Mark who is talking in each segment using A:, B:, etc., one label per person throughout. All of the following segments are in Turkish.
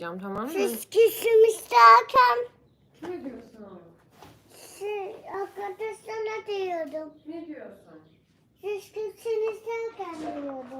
A: yapacağım tamam mı?
B: Siz küsmüş zaten.
A: Kime diyorsun?
B: Siz arkadaşlarına diyordum.
A: Ne diyorsun?
B: Siz küsmüş zaten diyordum.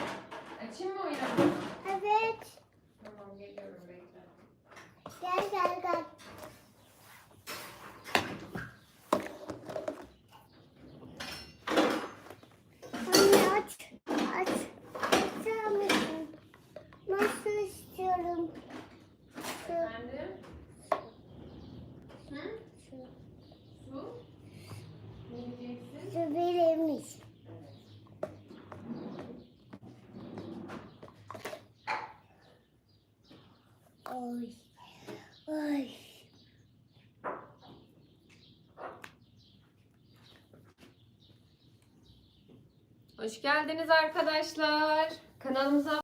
B: Ay. Ay.
A: Hoş geldiniz arkadaşlar. Kanalımıza